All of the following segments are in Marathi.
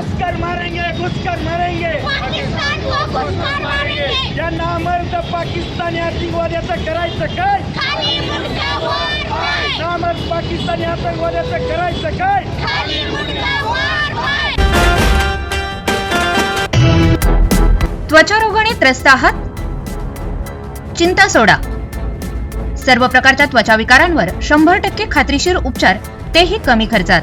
घुसकर मारेंगे घुसकर मारेंगे। या नामर्द पाकिस्तानी आतंकवाद्याचं करायचं काय? नामर्द पाकिस्तानी आतंकवाद्याचं करायचं काय? त्वचारोगाने त्रस्त आहात? चिंता सोडा. सर्व प्रकारच्या त्वचा विकारांवर शंभर टक्के खात्रीशीर उपचार तेही कमी खर्चात.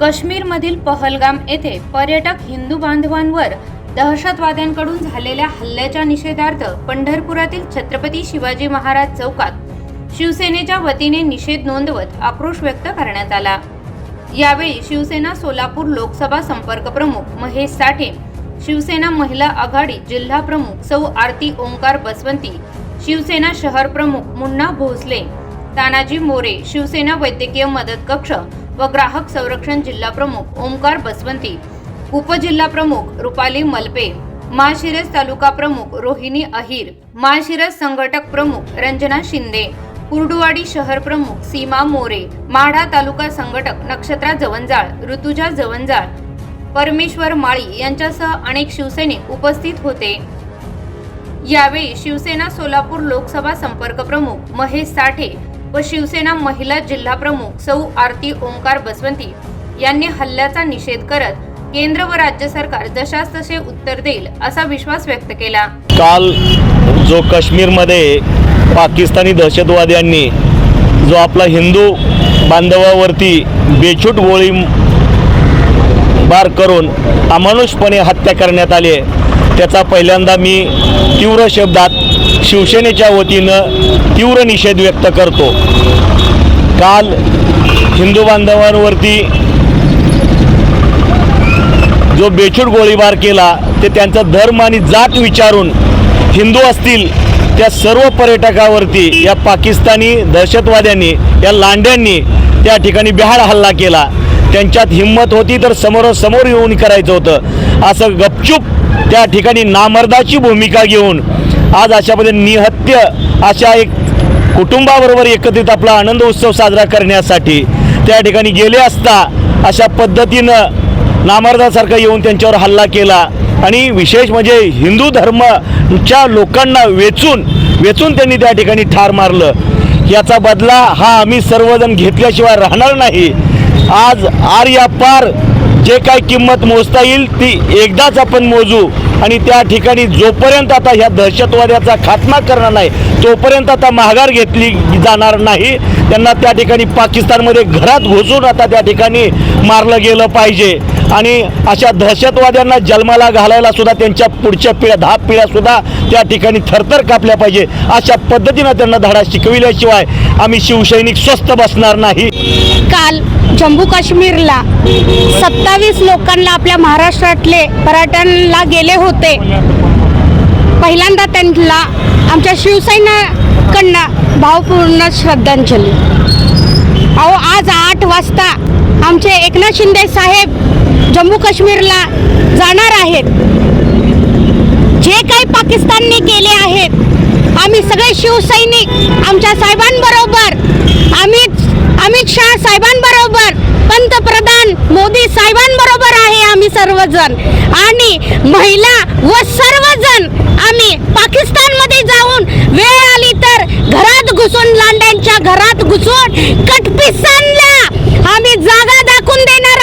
काश्मीरमधील पहलगाम येथे पर्यटक हिंदू बांधवांवर दहशतवाद्यांकडून झालेल्या हल्ल्याच्या निषेधार्थ पंढरपुरातील छत्रपती शिवाजी महाराज चौकात शिवसेनेच्या वतीने निषेध नोंदवत आक्रोश व्यक्त करण्यात आला. यावेळी शिवसेना सोलापूर लोकसभा संपर्क प्रमुख महेश साठे शिवसेना महिला आघाडी जिल्हा प्रमुख सौ आरती ओंकार बसवंती शिवसेना शहर प्रमुख मुन्ना भोसले तानाजी मोरे शिवसेना वैद्यकीय मदत कक्ष व ग्राहक संरक्षण जिल्हा प्रमुख ओंकार बसवंती उपजिल्हा प्रमुख रुपाली मलपे माळशिरस तालुका प्रमुख रोहिणी अहिर माळशिरस संघटक प्रमुख रंजना शिंदे कुर्डुवाडी शहर प्रमुख सीमा मोरे माढा तालुका संघटक नक्षत्रा जवंजाळ ऋतुजा जवंजाळ परमेश्वर माळी यांच्यासह अनेक शिवसैनिक उपस्थित होते. यावेळी शिवसेना सोलापूर लोकसभा संपर्क प्रमुख महेश साठे व शिवसेना महिला जिल्हा प्रमुख सौ आरती ओंकार बसवंती यांनी हल्ल्याचा निषेध करत केंद्र व राज्य सरकार जशास तसे उत्तर देईल असा विश्वास व्यक्त केला. काल जो काश्मीरमध्ये पाकिस्तानी दहशतवाद्यांनी जो आपला हिंदू बांधवावरती बेछूट गोळी बार करून अमानुषपणे हत्या करण्यात आली आहे त्याचा पहिल्यांदा मी तीव्र शब्दात शिवसेनेच्या वतीनं तीव्र निषेध व्यक्त करतो. काल हिंदू बांधवांवरती जो बेछूट गोळीबार केला ते त्यांचा धर्म आणि जात विचारून हिंदू असतील त्या सर्व पर्यटकावरती या पाकिस्तानी दहशतवाद्यांनी या लांड्यांनी त्या ठिकाणी बिहार हल्ला केला. त्यांच्यात हिंमत होती तर समोरासमोर येऊन करायचं होतं. असं गपचूप त्या ठिकाणी नामर्दाची भूमिका घेऊन आज अशा पद्धतीने निहत्य अशा एक कुटुंबाबरोबर एकत्रित आपला आनंद उत्सव साजरा करण्यासाठी त्या ठिकाणी गेले असता अशा पद्धतीनं नामर्दासारखा येऊन त्यांच्यावर हल्ला केला. आणि विशेष म्हणजे हिंदू धर्मच्या लोकांना वेचून वेचून त्यांनी त्या ठिकाणी ठार मारलं. याचा बदला हा आम्ही सर्वजण घेतल्याशिवाय राहणार नाही. आज आर या पार जे काय किंमत मोजता येईल ती एकदाच आपण मोजू. आणि त्या ठिकाणी जोपर्यंत आता ह्या दहशतवाद्याचा खात्मा करणार नाही तोपर्यंत आता माघार घेतली जाणार नाही. त्यांना त्या ठिकाणी पाकिस्तानमध्ये घरात घुसून आता त्या ठिकाणी मारलं गेलं पाहिजे. आणि अशा दहशतवाद्यांना जन्माला घालायला सुद्धा त्यांच्या पुढच्या पिढ्या दहा पिढ्या सुद्धा त्या ठिकाणी थरथर कापल्या पाहिजे. अशा पद्धतीनं त्यांना धडा शिकविल्याशिवाय आम्ही शिवसैनिक स्वस्त बसणार नाही. काल जम्मू काश्मीरला सत्तावीस लोकांना आपल्या महाराष्ट्रातले पर्यटनला गेले होते. पहिल्यांदा त्यांना आमच्या शिवसेनाकडनं भावपूर्ण श्रद्धांजली. अहो आज आठ वाजता आमचे एकनाथ शिंदे साहेब जम्मू काश्मीरला जाणार आहेत. जे काही पाकिस्तानने केले आहेत आम्ही सगळे शिवसैनिक आमच्या साहेबांबरोबर अमित अमित शहा साहेबांबरोबर पंतप्रधान मोदी साहेबांबरोबर आहे आम्ही सर्वजण. आणि महिला व सर्वजण आम्ही पाकिस्तानमध्ये जाऊन वेळ आली तर घरात घुसून लांड्यांच्या घरात घुसून कटपिसांना आम्ही जागा दाखवून देणार